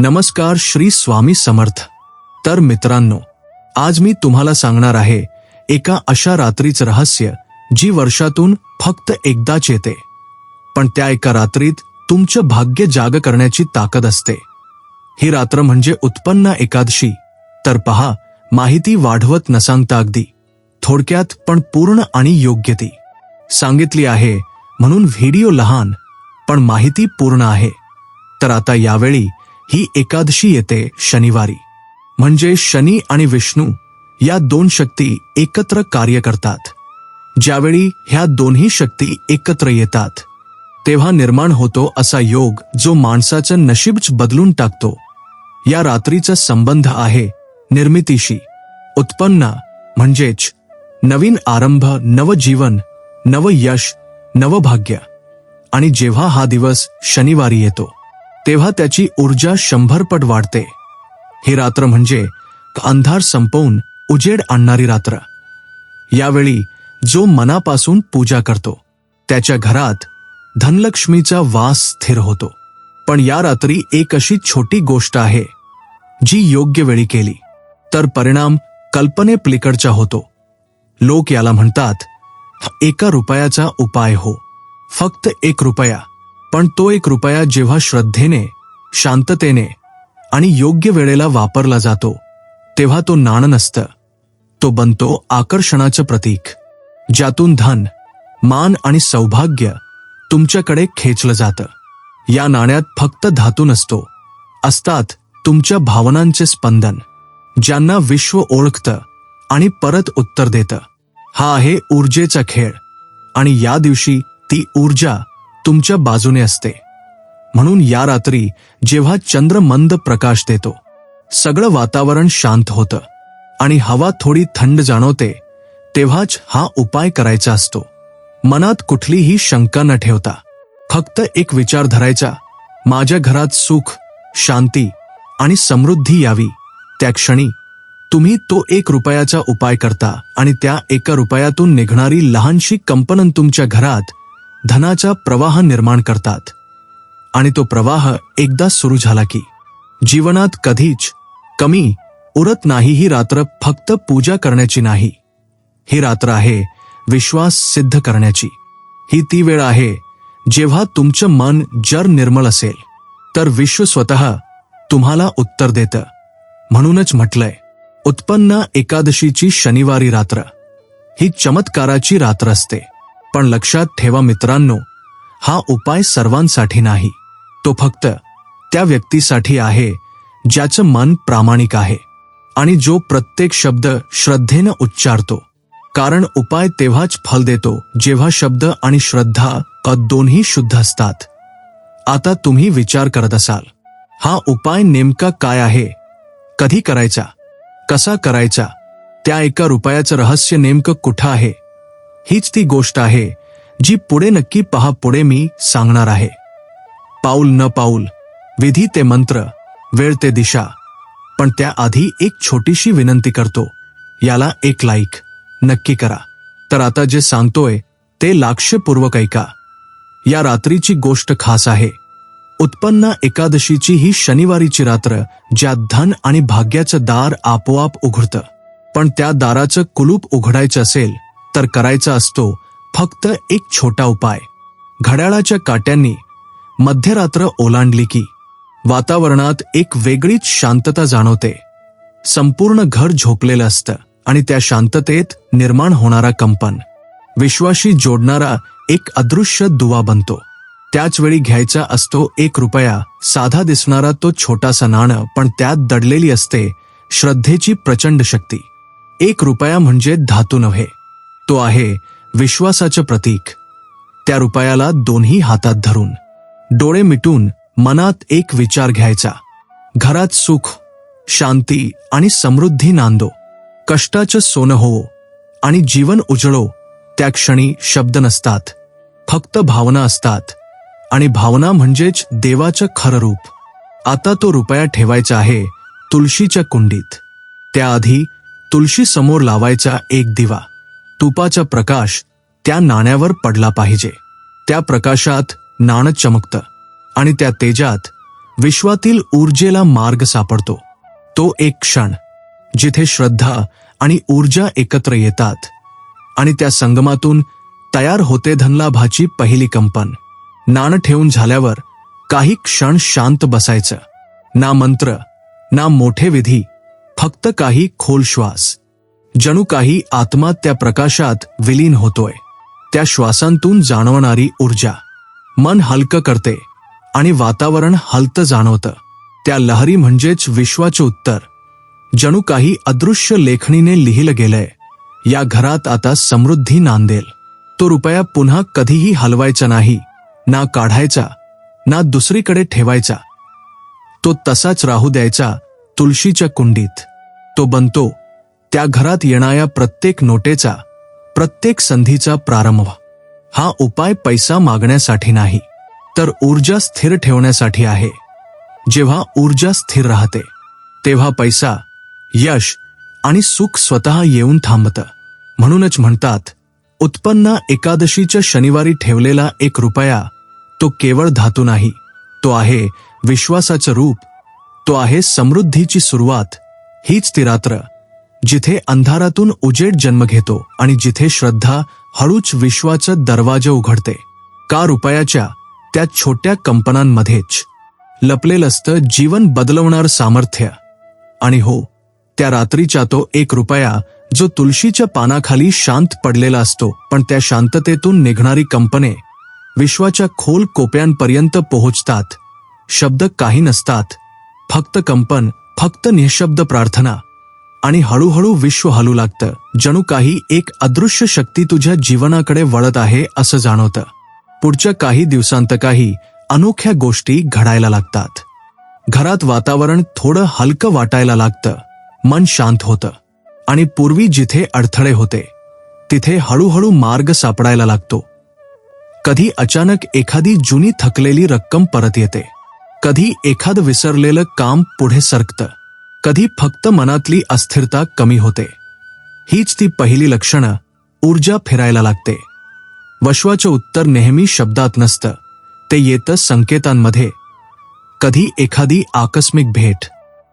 नमस्कार श्री स्वामी समर्थ. तर मित्रांनो आज मी तुम्हाला सांगणार आहे एका अशा रात्रीचं रहस्य जी वर्षातून फक्त एकदाच येते. पण त्या एका रात्रीत तुमचं भाग्य जाग करण्याची ताकद असते. ही रात्र म्हणजे उत्पन्न एकादशी. तर पहा माहिती वाढवत न सांगता अगदी. थोडक्यात पण पूर्ण आणि योग्य ती. सांगितली आहे म्हणून व्हिडिओ लहान पण माहिती पूर्ण आहे. तर आता यावेळी ही एकादशी येते शनिवारी. म्हणजे शनी आणि विष्णू या दोन शक्ती एकत्र कार्य करतात. ज्यावेळी ह्या दोन्ही शक्ती एकत्र येतात तेव्हा निर्माण होतो असा योग जो माणसाचं नशीबच बदलून टाकतो. या रात्रीचा संबंध आहे निर्मितीशी. उत्पन्न म्हणजेच नवीन आरंभ नवजीवन नवयश नवभाग्य आणि जेव्हा हा दिवस शनिवारी येतो तेव्हा त्याची ऊर्जा शंभरपट वाढते. ही रात्र म्हणजे अंधार संपवून उजेड आणणारी रात्र. यावेळी जो मनापासून पूजा करतो त्याच्या घरात धनलक्ष्मीचा वास स्थिर होतो. पण या रात्री एक अशी छोटी गोष्ट आहे जी योग्य वेळी केली. तर परिणाम कल्पनेपलीकडचा होतो. लोक याला म्हणतात एका रुपयाचा उपाय हो फक्त एक रुपया. पण तो एक रुपया जेव्हा श्रद्धेने शांततेने आणि योग्य वेळेला वापरला जातो तेव्हा तो नाणं नसतं तो बनतो आकर्षणाचं प्रतीक ज्यातून धन मान आणि सौभाग्य तुमच्याकडे खेचलं जातं. या नाण्यात फक्त धातू नसतो असतात तुमच्या भावनांचे स्पंदन ज्यांना विश्व ओळखतं आणि परत उत्तर देतं. हा आहे ऊर्जेचा खेळ आणि या दिवशी ती ऊर्जा तुमच्या बाजूने असते. म्हणून या रात्री जेव्हा चंद्र मंद प्रकाश देतो सगळं वातावरण शांत होतं आणि हवा थोडी थंड जाणवते तेव्हाच हा उपाय करायचा असतो. मनात कुठलीही शंका न ठेवता फक्त एक विचार धरायचा माझ्या घरात सुख शांती आणि समृद्धी यावी. त्या क्षणी तुम्ही तो एक रुपयाचा उपाय करता आणि त्या एका रुपयातून निघणारी लहानशी कंपनं तुमच्या घरात धनाचा प्रवाह निर्माण करतात. आणि तो प्रवाह एकदा सुरू झाला की जीवनात कधीच कमी उरत नाही ही रात्र फक्त पूजा करण्याची नाही. ही रात्र आहे विश्वास सिद्ध करण्याची. ही ती वेळ आहे जेव्हा तुमचं मन जर निर्मळ असेल तर विश्व स्वतः तुम्हाला उत्तर देतं. म्हणूनच म्हटलंय उत्पन्न एकादशीची शनिवारी रात्र. ही चमत्काराची रात्र असते. पण लक्षात ठेवा मित्रांनो हा उपाय सर्वांसाठी नाही. तो फक्त त्या व्यक्तीसाठी आहे ज्याचं मन प्रामाणिक आहे आणि जो प्रत्येक शब्द श्रद्धेनं उच्चारतो. कारण उपाय तेव्हाच फल देतो जेव्हा शब्द आणि श्रद्धा दोन्ही शुद्ध असतात. आता तुम्ही विचार करत असाल हा उपाय नेमका काय आहे? कधी करायचा? कसा करायचा? त्या एका रुपयाचं रहस्य नेमकं कुठं आहे? हीच ती गोष्ट आहे जी पुढे नक्की पहा पुढे मी सांगणार आहे. पाऊल न पाऊल विधी ते मंत्र वेळ ते दिशा पण त्याआधी एक छोटीशी विनंती करतो. याला एक लाईक नक्की करा. तर आता जे सांगतोय ते लाक्षपूर्वक ऐका या रात्रीची गोष्ट खास आहे. उत्पन्न एकादशीची ही शनिवारीची रात्र ज्यात धन आणि भाग्याचं दार आपोआप उघडतं. पण त्या दाराचं कुलूप उघडायचं असेल तर करायचा असतो फक्त एक छोटा उपाय. घड्याळाच्या काट्यांनी मध्यरात्र ओलांडली की वातावरणात एक वेगळीच शांतता जाणवते. संपूर्ण घर झोपलेलं असतं आणि त्या शांततेत निर्माण होणारा कंपन. विश्वाशी जोडणारा एक अदृश्य दुवा बनतो. त्याच वेळी घ्यायचा असतो एक रुपया साधा दिसणारा तो छोटासा नाणं पण त्यात दडलेली असते श्रद्धेची प्रचंड शक्ती. एक रुपया म्हणजे धातू नव्हे. तो आहे विश्वासाचं प्रतीक. त्या रुपयाला दोन्ही हातात धरून डोळे मिटून मनात एक विचार घ्यायचा. घरात सुख शांती आणि समृद्धी नांदो. कष्टाचं सोनं होवो आणि जीवन उजळो त्या क्षणी शब्द नसतात. फक्त भावना असतात. आणि भावना म्हणजेच देवाचं खरं रूप. आता तो रुपया ठेवायचा आहे तुळशीच्या कुंडीत. त्याआधी तुळशी समोर लावायचा एक दिवा. तुपाचा प्रकाश त्या नाण्यावर पडला पाहिजे. त्या प्रकाशात नाणं चमकतं आणि त्या तेजात विश्वातील ऊर्जेला मार्ग सापडतो. तो एक क्षण जिथे श्रद्धा आणि ऊर्जा एकत्र येतात आणि त्या संगमातून तयार होते धनलाभाची पहिली कंपन. नाणं ठेवून झाल्यावर काही क्षण शांत बसायचं. ना मंत्र ना मोठे विधी फक्त काही खोल श्वास. जणू काही आत्मा त्या प्रकाशात विलीन होतोय. त्या श्वासांतून जाणवणारी ऊर्जा. मन हलकं करते आणि वातावरण हलतं जाणवतं. त्या लहरी म्हणजेच विश्वाचे उत्तर. जणू काही अदृश्य लेखणीने लिहिलं गेलंय. या घरात आता समृद्धी नांदेल. तो रुपया पुन्हा कधीही हलवायचा नाही. ना काढायचा ना दुसरीकडे ठेवायचा. तो तसाच राहू द्यायचा तुळशीच्या कुंडीत. तो बनतो त्या घरात येणाऱ्या प्रत्येक नोटेचा प्रत्येक संधीचा प्रारंभ हा उपाय पैसा मागण्यासाठी नाही तर ऊर्जा स्थिर ठेवण्यासाठी आहे. जेव्हा ऊर्जा स्थिर राहते तेव्हा पैसा यश आणि सुख स्वतः येऊन थांबतं. म्हणूनच म्हणतात उत्पन्न एकादशीच्या शनिवारी ठेवलेला एक रुपया तो केवळ धातू नाही तो आहे विश्वासाचं रूप तो आहे समृद्धीची सुरुवात हीच ती रात्र जिथे अंधारातून उजेड जन्म घेतो आणि जिथे श्रद्धा हळूच विश्वाचं दरवाजा उघडते. का रुपयाच्या त्या छोट्या कंपनांमध्येच. लपलेलं असतं जीवन बदलवणार सामर्थ्य. आणि हो त्या रात्रीचा तो एक रुपया जो तुळशीच्या पानाखाली शांत पडलेला असतो पण त्या शांततेतून निघणारी कंपने विश्वाच्या खोल कोप्यांपर्यंत पोहोचतात. शब्द काही नसतात. फक्त कंपन फक्त निःशब्द प्रार्थना. आणि हळूहळू विश्व हलू लागतं. जणू काही एक अदृश्य शक्ती तुझ्या जीवनाकडे वळत आहे असं जाणवतं. पुढच्या काही दिवसांत काही अनोख्या गोष्टी घडायला लागतात. घरात वातावरण थोडं हलकं वाटायला लागतं. मन शांत होतं. आणि पूर्वी जिथे अडथळे होते तिथे हळूहळू मार्ग सापडायला लागतो. कधी अचानक एखादी जुनी थकलेली रक्कम परत येते. कधी एखादं विसरलेलं काम पुढे सरकतं. कधी फक्त मनातली अस्थिरता कमी होते. हीच ती पहिली लक्षणं ऊर्जा फिरायला लागते. वश्वाचं उत्तर नेहमी शब्दात नसतं. ते येतं संकेतांमध्ये. कधी एखादी आकस्मिक भेट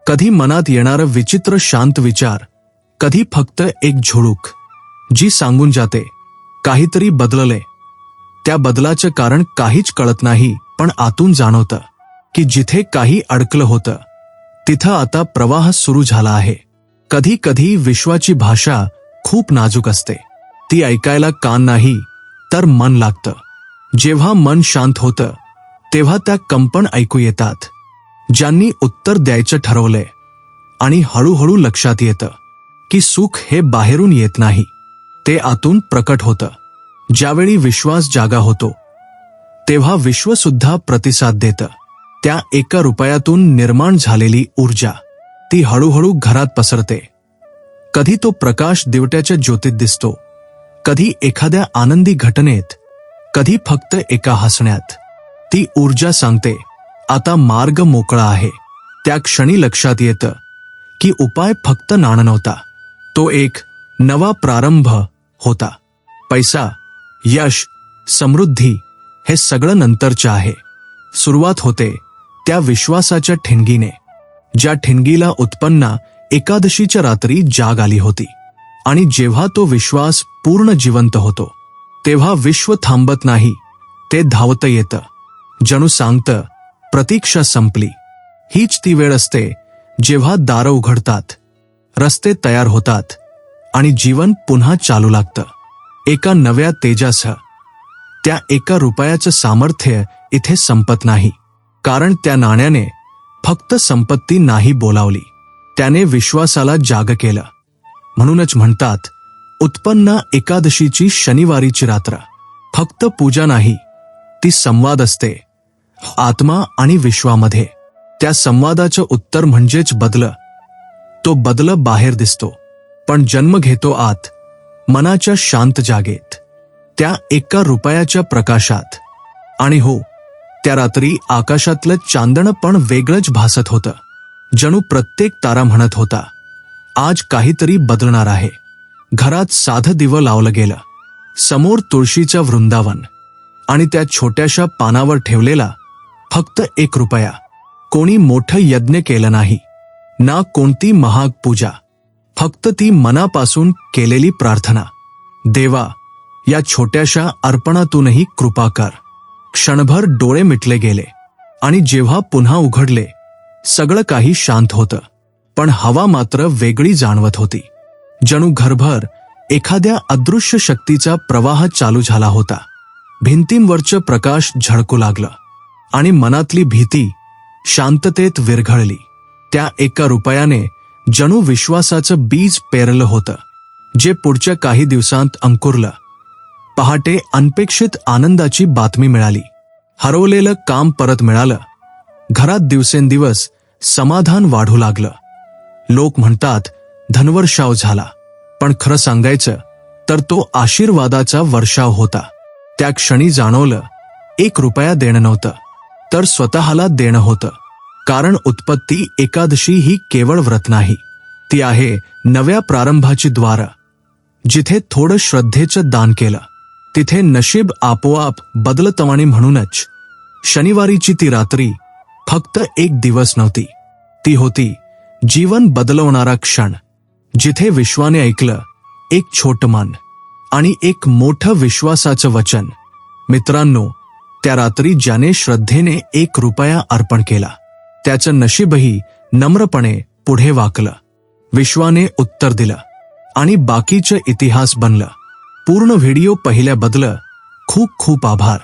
कधी मनात येणारं विचित्र शांत विचार कधी फक्त एक झुळूक जी सांगून जाते काहीतरी बदलले. त्या बदलाचं कारण काहीच कळत नाही पण आतून जाणवतं की जिथे काही अडकलं होतं. तिथं आता प्रवाह सुरू झाला आहे. कधी कधी विश्वाची भाषा खूप नाजूक असते. ती ऐकायला कान नाही तर मन लागतं. जेव्हा मन शांत होतं तेव्हा त्या कंपन ऐकू येतात. ज्यांनी उत्तर द्यायचं ठरवलंय आणि हळूहळू लक्षात येतं की सुख हे बाहेरून येत नाही. ते आतून प्रकट होतं. ज्यावेळी विश्वास जागा होतो तेव्हा विश्वसुद्धा प्रतिसाद देतं. त्या एका रुपयातून निर्माण झालेली ऊर्जा ती हळूहळू घरात पसरते. कधी तो प्रकाश दिवट्याच्या ज्योतीत दिसतो कधी एखाद्या आनंदी घटनेत कधी फक्त एका हसण्यात. ती ऊर्जा सांगते आता मार्ग मोकळा आहे. त्या क्षणी लक्षात येतं की उपाय फक्त नाणं नव्हता. तो एक नवा प्रारंभ होता. पैसा यश समृद्धी हे सगळं नंतरचं आहे. सुरुवात होते. त्या विश्वासाच्या ठिणगीने ज्या ठिणगीला उत्पन्ना एकादशीच्या रात्री जाग आली होती आणि जेव्हा तो विश्वास पूर्ण जिवंत होतो तेव्हा विश्व थांबत नाही ते धावतं येतं. जणू सांगतं प्रतीक्षा संपली. हीच ती वेळ असते जेव्हा दारं उघडतात रस्ते तयार होतात आणि जीवन पुन्हा चालू लागतं. एका नव्या तेजासह त्या एका रुपयाचं सामर्थ्य इथे संपत नाही. कारण त्या नाण्याने फक्त संपत्ती नाही बोलावली. त्याने विश्वासाला जाग केलं. म्हणूनच म्हणतात उत्पन्न एकादशीची शनिवारीची रात्र. फक्त पूजा नाही ती संवाद असते आत्मा आणि विश्वामध्ये. त्या संवादाचं उत्तर म्हणजेच बदल. तो बदल बाहेर दिसतो पण जन्म घेतो आत मनाच्या शांत जागेत. त्या एका रुपयाच्या प्रकाशात. आणि हो त्या रात्री आकाशातलं चांदणं पण वेगळंच भासत होतं. जणू प्रत्येक तारा म्हणत होता आज काहीतरी बदलणार आहे. घरात साधं दिवं लावलं गेलं. समोर तुळशीचं वृंदावन आणि त्या छोट्याशा पानावर ठेवलेला फक्त एक रुपया. कोणी मोठं यज्ञ केलं नाही ना कोणती महाग पूजा. फक्त ती मनापासून केलेली प्रार्थना. देवा या छोट्याशा अर्पणातूनही कृपा कर. क्षणभर डोळे मिटले गेले आणि जेव्हा पुन्हा उघडले सगळं काही शांत होतं. पण हवा मात्र वेगळी जाणवत होती. जणू घरभर एखाद्या अदृश्य शक्तीचा प्रवाह चालू झाला होता. भिंतींवरचं प्रकाश झळकू लागलं आणि मनातली भीती शांततेत विरघळली. त्या एका रुपयाने जणू विश्वासाचं बीज पेरलं होतं जे पुढच्या काही दिवसांत अंकुरलं. पहाटे अनपेक्षित आनंदाची बातमी मिळाली. हरवलेलं काम परत मिळालं. घरात दिवसेंदिवस समाधान वाढू लागलं. लोक म्हणतात धनवर्षाव झाला. पण खरं सांगायचं तर तो आशीर्वादाचा वर्षाव होता. त्या क्षणी जाणवलं एक रुपया देणं नव्हतं तर स्वतःला देणं होतं. कारण उत्पत्ती एकादशी ही केवळ व्रत नाही. ती आहे नव्या प्रारंभाची द्वार जिथे थोडं श्रद्धेचं दान केलं. तिथे नशीब आपोआप बदलतवाणी म्हणूनच. शनिवारीची ती रात्री फक्त एक दिवस नव्हती. ती होती जीवन बदलवणारा क्षण जिथे विश्वाने ऐकलं एक छोट मन आणि एक मोठं विश्वासाचं वचन. मित्रांनो त्या रात्री ज्याने श्रद्धेने एक रुपया अर्पण केला त्याचं नशीबही नम्रपणे पुढे वाकलं. विश्वाने उत्तर दिलं आणि बाकीचं इतिहास बनलं. पूर्ण व्हिडिओ पहिल्याबद्दल खूप खूप आभार.